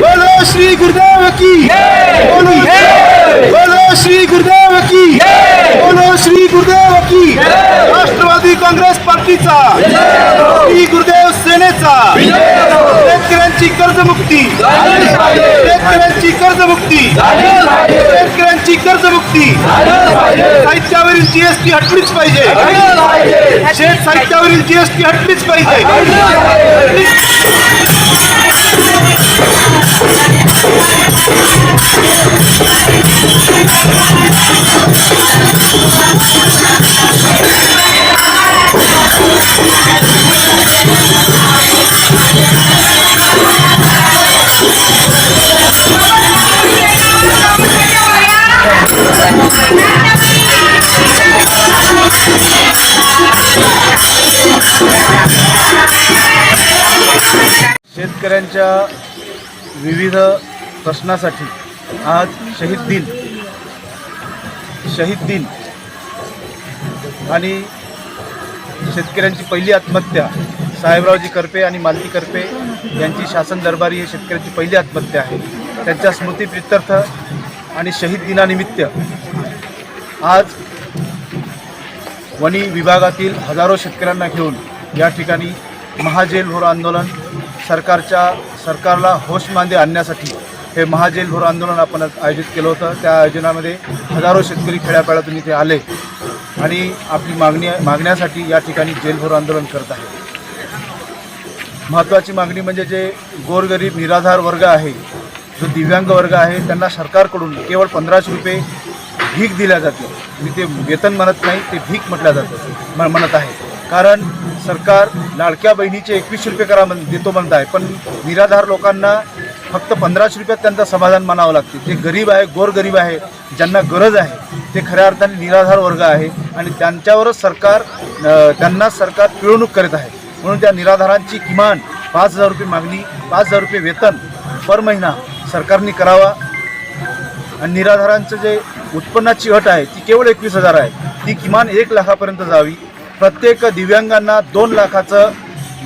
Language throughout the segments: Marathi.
बोलो श्री गुरुदेव की। बोलो बोलो श्री गुरुदेव की। बोलो श्री गुरुदेव की। राष्ट्रवादी काँग्रेस पार्टीचा। श्री गुरुदेव सेनेचा। शेतकऱ्यांची कर्जमुक्ती। शेतकऱ्यांची कर्जमुक्ती। शेतकऱ्यांची कर्जमुक्ती। साहित्यावरील जीएसटी हटलीच पाहिजे। शेत साहित्यावरील जीएसटी हटलीच पाहिजे. शेतकऱ्यांच्या विविध प्रश्नासाठी आज शहीद दिन. शहीद दिन. आणि शेतकऱ्यांची पहिली आत्महत्या साहेबरावजी करपे आणि मालती करपे यांची शासन दरबारी हे शेतकऱ्यांची पहिली आत्महत्या आहे. त्यांच्या स्मृतीप्रित्यर्थ आणि शहीद दिनानिमित्त आज वनी विभागातील हजारो शेतकऱ्यांना घेऊन या ठिकाणी महाजेल भोर आंदोलन सरकारच्या सरकारला होशमध्ये आणण्यासाठी हे महाजेलभोर आंदोलन आपण आयोजित केलं होतं. त्या आयोजनामध्ये हजारो शेतकरी खेड्यापाड्यातून इथे आले आणि आपली मागणी मागण्यासाठी या ठिकाणी जेलभोर आंदोलन करत आहे. महत्त्वाची मागणी म्हणजे जे गोरगरीब निराधार वर्ग आहे जो दिव्यांग वर्ग आहे त्यांना सरकारकडून केवळ पंधराशे रुपये भीक दिल्या जाते. मी ते वेतन म्हणत नाही ते भीक म्हटलं जातं म म्हणत आहे. कारण सरकार लाडक्या बहिणीचे एकवीसशे रुपये करा म्हण देतो म्हणत आहे. पण निराधार लोकांना फक्त पंधराशे रुपयात त्यांचं समाधान मानावं लागते. जे गरीब आहे गोरगरीब आहे ज्यांना गरज आहे ते खऱ्या अर्थाने निराधार वर्ग आहे आणि त्यांच्यावरच सरकार त्यांना सरकार पिळवणूक करत आहे. म्हणून त्या निराधारांची किमान पाच हजार रुपये मागणी पाच हजार रुपये वेतन पर महिना सरकारने करावा. आणि निराधारांचं जे उत्पन्नाची अट आहे ती केवळ एकवीस हजार आहे. ती किमान एक लाखापर्यंत जावी. प्रत्येक दिव्यांगांना दोन लाखाचं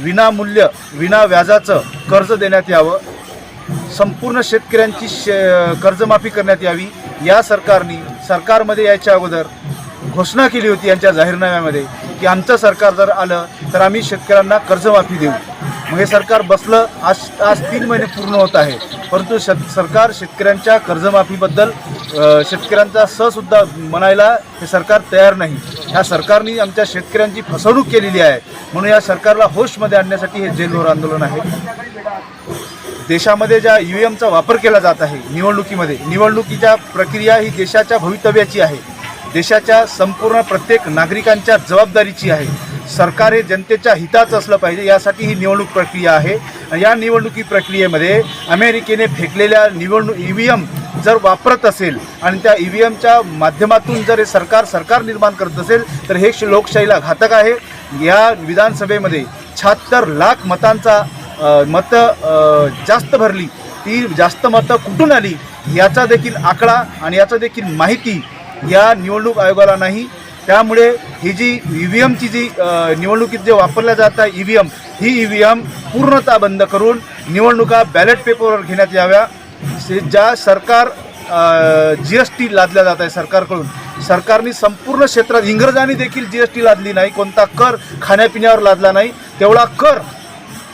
विनामूल्य विना व्याजाचं कर्ज देण्यात यावं. संपूर्ण शेतकऱ्यांची शे कर्जमाफी करण्यात यावी. या सरकारने सरकारमध्ये यायच्या अगोदर घोषणा केली होती यांच्या जाहीरनाम्यामध्ये की आमचं सरकार जर आलं तर आम्ही शेतकऱ्यांना कर्जमाफी देऊ. मग हे सरकार बसलं आज आज तीन महिने पूर्ण होत आहे. परंतु शेत सरकार शेतकऱ्यांच्या कर्जमाफीबद्दल शेतकऱ्यांचा ससुद्धा म्हणायला हे सरकार तयार नाही. ह्या सरकारने आमच्या शेतकऱ्यांची फसवणूक केलेली आहे. म्हणून या सरकारला होशमध्ये आणण्यासाठी हे जेलभर आंदोलन आहे. देशामध्ये ज्या ई व्ही एमचा वापर केला जात आहे निवडणुकीमध्ये निवडणुकीच्या प्रक्रिया ही देशाच्या भवितव्याची आहे. देशाच्या संपूर्ण प्रत्येक नागरिकांच्या जबाबदारीची आहे. सरकार हे जनतेच्या हिताचं असलं पाहिजे यासाठी ही निवडणूक प्रक्रिया आहे. या निवडणुकी प्रक्रियेमध्ये अमेरिकेने फेकलेल्या निवडणूक ई व्ही एम जर वापरत असेल आणि त्या ई व्ही एमच्या माध्यमातून जर हे सरकार सरकार निर्माण करत असेल तर हे लोकशाहीला घातक आहे. या विधानसभेमध्ये शहात्तर लाख मतांचा मतं जास्त भरली ती जास्त मतं कुठून आली याचा देखील आकडा आणि याचा देखील माहिती या निवडणूक आयोगाला नाही. त्यामुळे ही जी ई व्ही एमची जी निवडणुकीत जे वापरल्या जात आहे ई व्ही एम ही ई व्ही एम पूर्णतः बंद करून निवडणुका बॅलेट पेपरवर घेण्यात याव्या. ज्या सरकार जी एस टी लादल्या जात आहे सरकारकडून सरकारने संपूर्ण क्षेत्रात इंग्रजांनी देखील जी एस टी लादली नाही कोणता कर खाण्यापिण्यावर लादला नाही तेवढा कर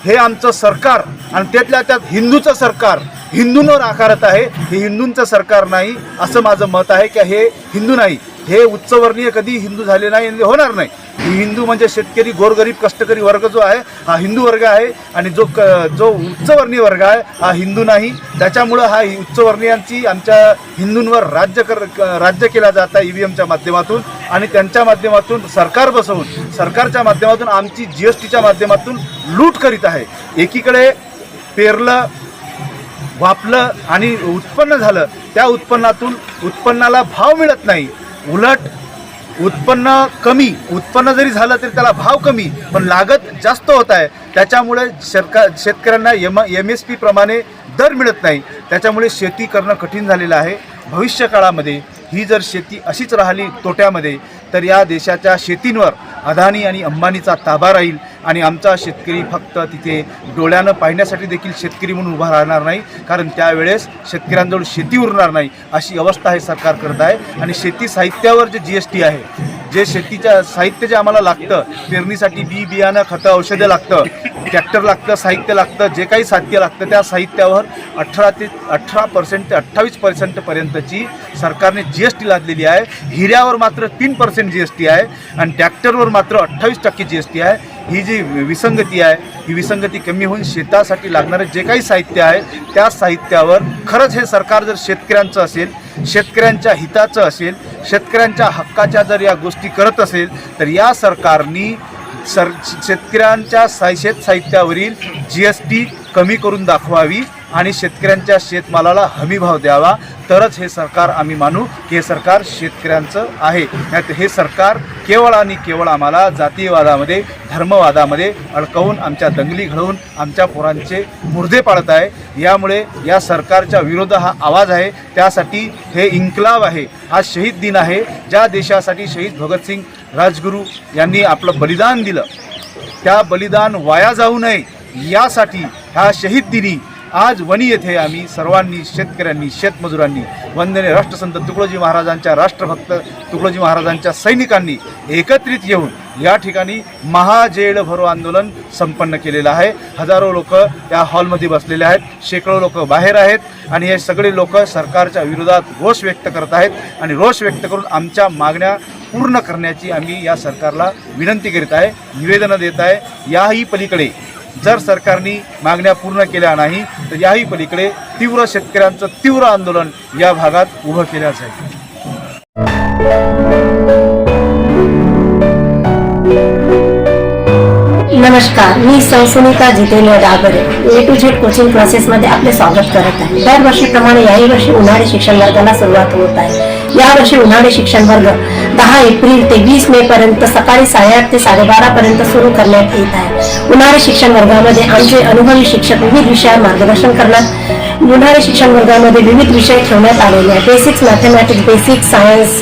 हे आमचं सरकार आणि त्यातल्या त्यात हिंदूचं सरकार हिंदूंवर आकारत आहे. हे हिंदूंचं सरकार नाही असं माझं मत आहे की हे हिंदू नाही. हे उच्चवर्णीय कधी हिंदू झाले नाही आणि होणार नाही. हिंदू म्हणजे शेतकरी गोरगरीब कष्टकरी वर्ग जो आहे हा हिंदू वर्ग आहे आणि जो क जो उच्चवर्णीय वर्ग आहे हा हिंदू नाही. त्याच्यामुळं हा हि- उच्चवर्णीयांची आमच्या हिंदूंवर राज्य कर राज्य केला जात आहे ई व्ही एमच्या माध्यमातून आणि त्यांच्या माध्यमातून सरकार बसवून सरकारच्या माध्यमातून आमची जी एस टीच्या माध्यमातून लूट करीत आहे. एकीकडे पेरलं वापलं आणि उत्पन्न झालं त्या उत्पन्नातून उत्पन्नाला भाव मिळत नाही. उलट उत्पन्न कमी उत्पन्न जरी झालं तरी त्याला भाव कमी पण लागत जास्त होत आहे. त्याच्यामुळे शेतका शेतकऱ्यांना एम एम एस पी प्रमाणे दर मिळत नाही. त्याच्यामुळे शेती करणं कठीण झालेलं आहे. भविष्य काळामध्ये ही जर शेती अशीच राहिली तोट्यामध्ये तर या देशाच्या शेतींवर अदानी आणि अंबानीचा ताबा राहील. आणि आमचा शेतकरी फक्त तिथे डोळ्यानं पाहण्यासाठी देखील शेतकरी म्हणून उभा राहणार नाही. कारण त्यावेळेस शेतकऱ्यांजवळ शेती उरणार नाही अशी अवस्था हे सरकार करत आहे. आणि शेती साहित्यावर जे जी एस टी आहे जे शेतीच्या साहित्य जे आम्हाला लागतं पेरणीसाठी बी बियाणं खतं औषधं लागतं ट्रॅक्टर लागतं साहित्य लागतं जे काही साहित्य लागतं त्या साहित्यावर अठरा ते अठरा पर्सेंट ते अठ्ठावीस पर्सेंटपर्यंतची सरकारने जी एस टी लादलेली आहे. हिऱ्यावर मात्र तीन पर्सेंट जी एस टी आहे आणि ट्रॅक्टरवर मात्र अठ्ठावीस टक्के जी एस टी आहे. ही जी विसंगती आहे ही विसंगती कमी होऊन शेतासाठी लागणारं जे काही साहित्य आहे त्या साहित्यावर खरंच हे सरकार जर शेतकऱ्यांचं असेल शेतकऱ्यांच्या हिताचं असेल शेतकऱ्यांच्या हक्काच्या जर या गोष्टी करत असेल तर या सरकारनी सर शेतकऱ्यांच्या साहि शेत साहित्यावरील जी एस टी कमी करून दाखवावी. आणि शेतकऱ्यांच्या शेतमालाला हमीभाव द्यावा. तरच हे सरकार आम्ही मानू की हे सरकार शेतकऱ्यांचं आहे. नाहीतर हे सरकार केवळ आणि केवळ आम्हाला जातीयवादामध्ये धर्मवादामध्ये अडकवून आमच्या दंगली घडवून आमच्या पोरांचे मुर्दे पाळत आहे. यामुळे या सरकारच्या विरोध हा आवाज आहे. त्यासाठी हे इन्कलाब आहे. हा शहीद दिन आहे. ज्या देशासाठी शहीद भगतसिंग राजगुरू यांनी आपलं बलिदान दिलं त्या बलिदान वाया जाऊ नये. यासाठी ह्या शहीद दिनी आज वणी येथे आम्ही सर्वांनी शेतकऱ्यांनी शेतमजुरांनी वंदने राष्ट्रसंत तुकडोजी महाराजांच्या राष्ट्रभक्त तुकडोजी महाराजांच्या सैनिकांनी एकत्रित येऊन या ठिकाणी महाजेड भरो आंदोलन संपन्न केलेलं आहे. हजारो लोक या हॉलमध्ये बसलेले आहेत. शेकडो लोक बाहेर आहेत आणि हे सगळे लोक सरकारच्या विरोधात रोष व्यक्त करत आहेत आणि रोष व्यक्त करून आमच्या मागण्या पूर्ण करण्याची आम्ही या सरकारला विनंती करीत आहे निवेदनं देत आहे. याही पलीकडे जर सरकारने मागण्या पूर्ण केल्या नाही तर याही पलीकडे तीव्र शेतकऱ्यांचं तीव्र आंदोलन या भागात उभं केलं जाईल नमस्कार मी संसुनिता Jitendra Dagre A to Z coaching क्लासेसमध्ये आपले स्वागत करत आहे. दरवर्षीप्रमाणे याही वर्षी उन्हाळी शिक्षण वर्गाला सुरुवात होत आहे. यावर्षी उन्हाळी शिक्षण वर्ग दहा एप्रिल ते वीस मे पर्यंत सकाळी साडेआठ ते साडेबारा पर्यंत सुरू करण्यात येत आहे. उन्हाळी शिक्षण वर्गामध्ये आमचे अनुभवी शिक्षक विविध विषयावर मार्गदर्शन करणार. उन्हाळी शिक्षण वर्गामध्ये विविध विषय ठेवण्यात आलेले आहे basics mathematics basic science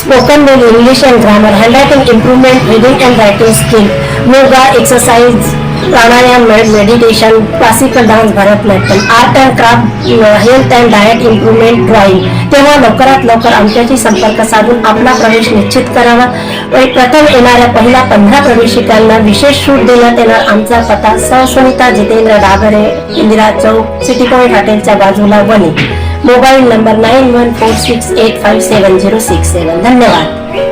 spoken English and grammar handwriting improvement, reading and writing skill yoga exercise pranayama meditation classical dance Bharatanatyam art and craft health and health improvement diet तेव्हा लवकरात लवकर आमच्याशी संपर्क साधून आपला प्रवेश निश्चित करावा. व प्रथम येणाऱ्या पहिल्या पंधरा प्रवेशिकांना विशेष सूट देण्यात येणार आमचा पत्ता सहसुनिता जितेंद्र डागरे इंदिरा चौक सिटी पॉईंट हॉटेलच्या बाजूला Wani. Mobile number nine one four six eight five seven zero six seven. धन्यवाद.